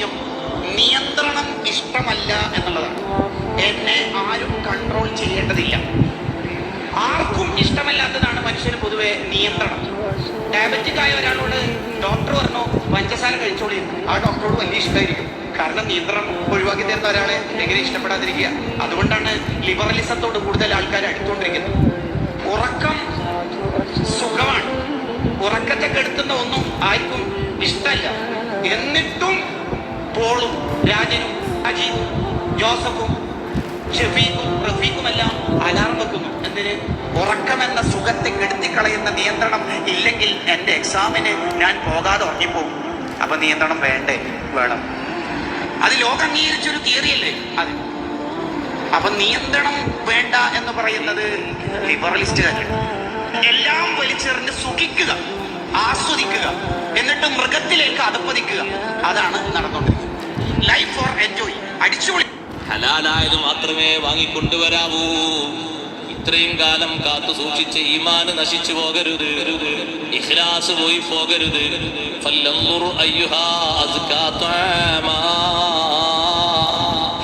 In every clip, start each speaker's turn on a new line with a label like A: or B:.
A: ചോദ്യം നിയന്ത്രണം ഇഷ്ടമല്ല എന്നുള്ളതാണ്. എന്നെ ആരും കൺട്രോൾ ചെയ്യേണ്ടതില്ല. ആർക്കും ഇഷ്ടമല്ലാത്തതാണ് മനുഷ്യന് പൊതുവെ നിയന്ത്രണം. ഡയബറ്റിക് ആയ ഒരാളോട് ഡോക്ടർ പറഞ്ഞു പഞ്ചസാര കഴിച്ചോളി. ആ ഡോക്ടറോട് വലിയ ഇഷ്ടമായിരിക്കും. കാരണം നിയന്ത്രണം ഒഴിവാക്കി തരുന്ന ഒരാളെ എങ്ങനെ ഇഷ്ടപ്പെടാതിരിക്കുക. അതുകൊണ്ടാണ് ലിബറലിസത്തോട് കൂടുതൽ ആൾക്കാർ അടുത്തുകൊണ്ടിരിക്കുന്നത്. ഉറക്കം സുഖമാണ്. ഉറക്കത്തെ കെടുത്തുന്ന ഒന്നും ആർക്കും ഇഷ്ടമല്ല. എന്നിട്ടും പോളും രാജനും അജീവും ജോസഫും ഷെഫീഖും റഫീഖുമെല്ലാം അലാറം വെക്കുന്നു. എന്തിന്? ഉറക്കമെന്ന സുഖത്തെ കെടുത്തിക്കളയുന്ന നിയന്ത്രണം ഇല്ലെങ്കിൽ എന്റെ എക്സാമിന് ഞാൻ പോകാതെ ഉറങ്ങിപ്പോകും. അപ്പൊ നിയന്ത്രണം വേണ്ടേ? വേണം. അത് ലോകം അംഗീകരിച്ചൊരു തിയറിയല്ലേ? അത്. അപ്പൊ നിയന്ത്രണം വേണ്ട എന്ന് പറയുന്നത് ലിബറലിസ്റ്റുകാരാണ് എല്ലാം വലിച്ചെറിഞ്ഞ് സുഖിക്കുക ആസ്വദിക്കുക എന്നിട്ട് മൃഗത്തിലേക്ക് അതപ്പതിക്കുക അതാണ് നടന്നുകൊണ്ടിരിക്കുന്നത്. ലൈഫ് ഫോർ എൻജോയ് അടിച്ചുപൊളി
B: ഹലാലായത് മാത്രമേ വാങ്ങിക്കൊണ്ടുവരാവൂ. ഇത്രയും കാലം കാത്തു സൂക്ഷിച്ച ഈമാന് നശിച്ചു പോകരുത്. ഇഖ്ലാസ് പോയി പോകരുത്.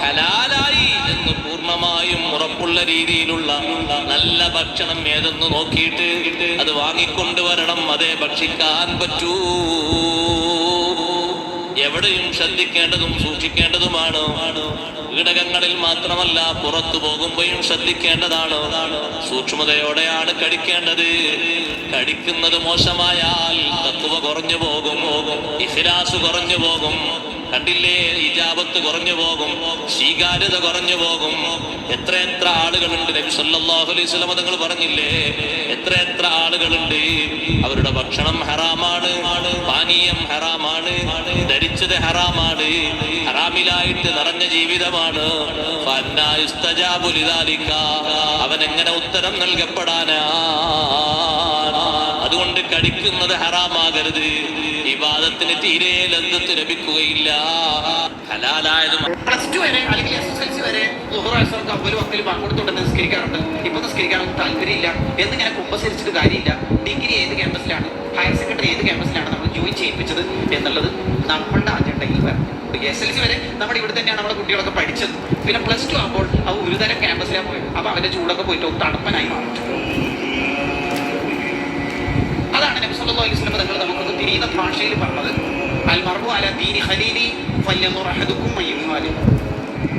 B: ഹലാലായി എന്ന് പൂർണമായും ഉറപ്പുള്ള രീതിയിലുള്ള നല്ല ഭക്ഷണം ഏതെന്ന് നോക്കിയിട്ട് അത് വാങ്ങിക്കൊണ്ടുവരണം. അതേ ഭക്ഷിക്കാൻ പറ്റൂ. എവിടെയും ശ്രദ്ധിക്കേണ്ടതും സൂക്ഷിക്കേണ്ടതുമാണ്. കീടകങ്ങളിൽ മാത്രമല്ല പുറത്തു പോകുമ്പോഴും ശ്രദ്ധിക്കേണ്ടതാണ്. സൂക്ഷ്മതയോടെയാണ് കടിക്കേണ്ടത്. കടിക്കുന്നത് മോശമായാൽ തത്വ കുറഞ്ഞു പോകും. ഇഫിലാസ് കുറഞ്ഞു പോകും. കണ്ടില്ലേ ഇജാബത്ത് കുറഞ്ഞു പോകും. സ്വീകാര്യത കുറഞ്ഞു പോകും. എത്ര എത്ര ആളുകളുണ്ട് നബി സല്ലല്ലാഹു അലൈഹി വസല്ലം തങ്ങൾ പറഞ്ഞില്ലേ? എത്ര എത്ര ആളുകളുണ്ട്? അവരുടെ ഭക്ഷണം ഹറാമാണ്. പാനീയം ഹറാമാണ്. ധരിച്ചത് ഹറാമാണ്. ഹറാമിലായിട്ട് നിറഞ്ഞ ജീവിതമാണ്. അവനെങ്ങനെ ഉത്തരം നൽകപ്പെടാനാ? അതുകൊണ്ട് കടിക്കുന്നത് ഹറാമാകരുത്. ഈ വാദത്തിന് തീരെ ലബ്ധത്ത് ലഭിക്കുകയില്ല. ഹലാലായത്
A: പ്ലസ് ടു വരെ അല്ലെങ്കിൽ എസ് എസ് എൽ സി വരെ ലുഹറാസർക്ക് അവർ വക്കിൽ പങ്കെടുത്തോണ്ട് നിസ്കരിക്കാറുണ്ട്. ഇപ്പൊ നിസ്കരിക്കാനൊന്നും താല്പര്യമില്ല. എന്നിങ്ങനെ കുമ്പസരിച്ചിട്ട് കാര്യമില്ല. ഡിഗ്രി ഏത് ക്യാമ്പസിലാണ് ഹയർ സെക്കൻഡറി ഏത് ക്യാമ്പസിലാണ് നമ്മൾ ജോയിൻ ചെയ്യിപ്പിച്ചത് എന്നുള്ളത് നമ്മളുടെ അജണ്ടയിൽ വരണം. എസ് വരെ നമ്മുടെ ഇവിടെ തന്നെയാണ് നമ്മുടെ കുട്ടികളൊക്കെ പഠിച്ചത്. പിന്നെ പ്ലസ് ടു ആകുമ്പോൾ അവ ഒരുതരം ക്യാമ്പസിലാണ് പോയത്. അപ്പൊ അവന്റെ ചൂടൊക്കെ പോയിട്ട് തണുപ്പനായി മാറും. അതാണ് നബി സല്ലല്ലാഹു അലൈഹി വസല്ലം തങ്ങൾ നമുക്കൊക്കെ തിരിയുന്ന ഭാഷയിൽ പറഞ്ഞത്.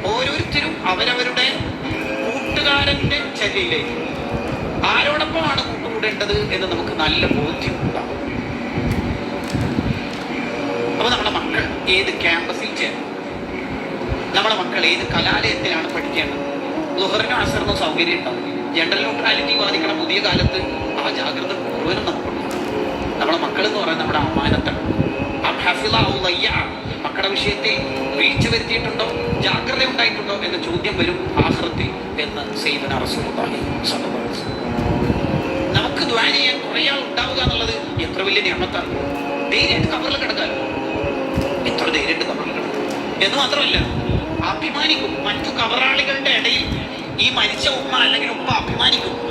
A: ഓരോരുത്തരും അവരവരുടെ കൂട്ടുകാരന്റെ ചര്യയിലേക്ക്. ആരോടൊപ്പമാണ് കൂട്ടുകൂടേണ്ടത് എന്ന് നമുക്ക് നല്ല ബോധ്യം ഉണ്ടാവും അപ്പൊ നമ്മുടെ മക്കൾ ഏത് ക്യാമ്പസിൽ ചേരും നമ്മുടെ മക്കൾ ഏത് കലാലയത്തിലാണ് പഠിക്കേണ്ടത്? ലുഹറിനും അസറിനും സൗകര്യം ഉണ്ടാവും ജനറൽ ന്യൂട്രാലിറ്റി വാദിക്കണ പുതിയ കാലത്ത് ആ ജാഗ്രത മുഴുവനും നമുക്കുണ്ട്. നമ്മുടെ മക്കൾ എന്ന് പറയുന്നത് നമ്മുടെ അമ്മാനത്താണ്. മക്കളുടെ വിഷയത്തിൽ വീഴ്ച വരുത്തിയിട്ടുണ്ടോ? ജാഗ്രത ഉണ്ടായിട്ടുണ്ടോ എന്ന ചോദ്യം വരും ആഹൃത്തിൽ എന്ന് സെയ്ദന റസൂലുള്ളാഹി. നമുക്ക് ദ്വാര ചെയ്യാൻ കുറേ ഉണ്ടാവുക എന്നുള്ളത് എത്ര വലിയ നിയമത്താണ്? ധൈര്യമായിട്ട് കവറിൽ കിടക്കാൻ. എത്ര ധൈര്യമായിട്ട് കവറിൽ കിടക്കും? എന്ന് മാത്രമല്ല അഭിമാനിക്കും. മറ്റു കവറാളികളുടെ ഇടയിൽ ഈ മരിച്ച ഉമ്മ അല്ലെങ്കിൽ ഉപ്പ അഭിമാനിക്കും.